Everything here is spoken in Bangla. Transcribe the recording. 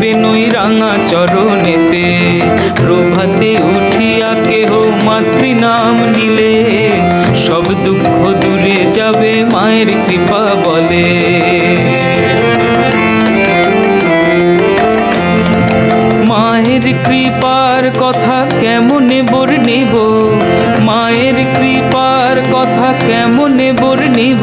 নই রাঙা চরণেতে। প্রভাতে উঠিয়া কেহ মাতৃনাম নিলে। সব দুঃখ দূরে যাবে মায়ের কৃপা বলে। মায়ের কৃপার কথা কেমনে বর্ণিব মায়ের কৃপার কথা কেমনে বর্ণিব